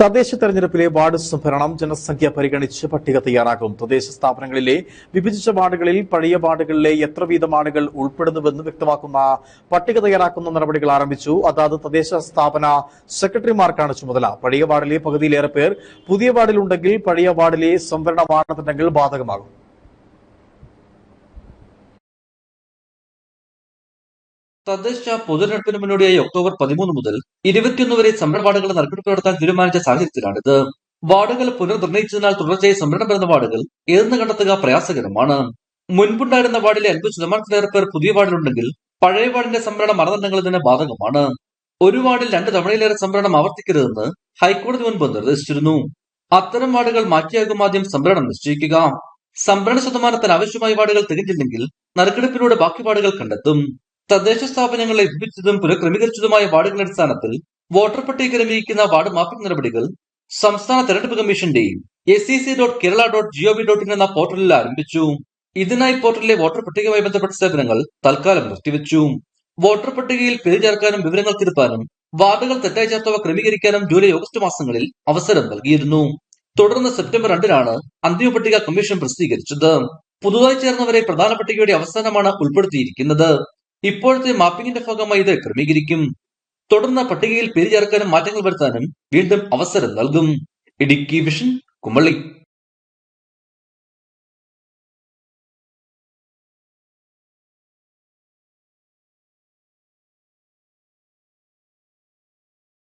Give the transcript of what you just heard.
തദ്ദേശ തെരഞ്ഞെടുപ്പിലെ വാർഡ് സംഭരണം ജനസംഖ്യ പരിഗണിച്ച് പട്ടിക തയ്യാറാക്കും. തദ്ദേശ സ്ഥാപനങ്ങളിലെ വിഭജിച്ച വാർഡുകളിൽ പഴയ വാർഡുകളിലെ എത്ര വീതം ആളുകൾ ഉൾപ്പെടുന്നുവെന്ന് വ്യക്തമാക്കുന്ന പട്ടിക തയ്യാറാക്കുന്ന നടപടികൾ ആരംഭിച്ചു. അതാത് തദ്ദേശ സ്ഥാപന സെക്രട്ടറിമാർക്കാണ് ചുമതല. പഴയ വാർഡിലെ പകുതിയിലേറെ പേർ പുതിയ വാർഡിലുണ്ടെങ്കിൽ പഴയ വാർഡിലെ സംവരണ മാനദണ്ഡങ്ങൾ ബാധകമാകും. തദ്ദേശ പൊതുതെരഞ്ഞെടുപ്പിന് മുന്നോടിയായി ഒക്ടോബർ പതിമൂന്ന് മുതൽ ഇരുപത്തിയൊന്ന് വരെ വാർഡുകൾ നറുക്കെടുപ്പ് നടത്താൻ തീരുമാനിച്ച സാഹചര്യത്തിലാണിത്. വാർഡുകൾ പുനർനിർണയിച്ചതിനാൽ തുടർച്ചയായി സംവരണം വരുന്ന വാർഡുകൾ ഏതെന്ന് കണ്ടെത്തുക പ്രയാസകരമാണ്. മുൻപുണ്ടായിരുന്ന വാർഡിലെ അൻപത് ശതമാനത്തിലേറെ പേർ പുതിയ വാർഡിലുണ്ടെങ്കിൽ പഴയ വാർഡിന്റെ സംവരണ മാനദണ്ഡങ്ങൾ ഇതിന് ബാധകമാണ്. ഒരു വാർഡിൽ രണ്ട് തവണയിലേറെ സംവരണം ആവർത്തിക്കരുതെന്ന് ഹൈക്കോടതി മുൻപ് നിർദ്ദേശിച്ചിരുന്നു. അത്തരം വാർഡുകൾ മാറ്റിയാകും ആദ്യം സംവരണം നിശ്ചയിക്കുക. സംവരണ ശതമാനത്തിന് ആവശ്യമായ വാർഡുകൾ തികഞ്ഞില്ലെങ്കിൽ നറുക്കെടുപ്പിലൂടെ ബാക്കി വാർഡുകൾ കണ്ടെത്തും. തദ്ദേശ സ്ഥാപനങ്ങളെ വിഭജിച്ചതും പുനഃക്രമീകരിച്ചതുമായ വാർഡുകളുടെ അടിസ്ഥാനത്തിൽ വോട്ടർ പട്ടിക ക്രമീകരിക്കുന്ന വാർഡ് മാപ്പിംഗ് നടപടികൾ സംസ്ഥാന തെരഞ്ഞെടുപ്പ് കമ്മീഷന്റെയും S C C dot Kerala dot gov dot in എന്ന പോർട്ടലിൽ ആരംഭിച്ചു. ഇതിനായി പോർട്ടലിലെ വോട്ടർ പട്ടികയുമായി ബന്ധപ്പെട്ട സേവനങ്ങൾ തൽക്കാലം നിർത്തിവെച്ചു. വോട്ടർ പട്ടികയിൽ പേര് ചേർക്കാനും വിവരങ്ങൾ തിരുത്താനും വാർഡുകൾ തെറ്റായി ചേർത്തവ ക്രമീകരിക്കാനും ജൂലൈ ഓഗസ്റ്റ് മാസങ്ങളിൽ അവസരം നൽകിയിരുന്നു. തുടർന്ന് സെപ്റ്റംബർ രണ്ടിനാണ് അന്തിമ പട്ടിക കമ്മീഷൻ പ്രസിദ്ധീകരിച്ചത്. പുതുതായി ചേർന്നവരെ പ്രധാന പട്ടികയുടെ അവസാനമാണ് ഉൾപ്പെടുത്തിയിരിക്കുന്നത്. ഇപ്പോഴത്തെ മാപ്പിംഗിന്റെ ഭാഗമായി ഇത് ക്രമീകരിക്കും. തുടർന്ന് പട്ടികയിൽ പേര് ചേർക്കാനും മാറ്റങ്ങൾ വരുത്താനും വീണ്ടും അവസരം നൽകും. ഇടുക്കി വിഷൻ കുമളി.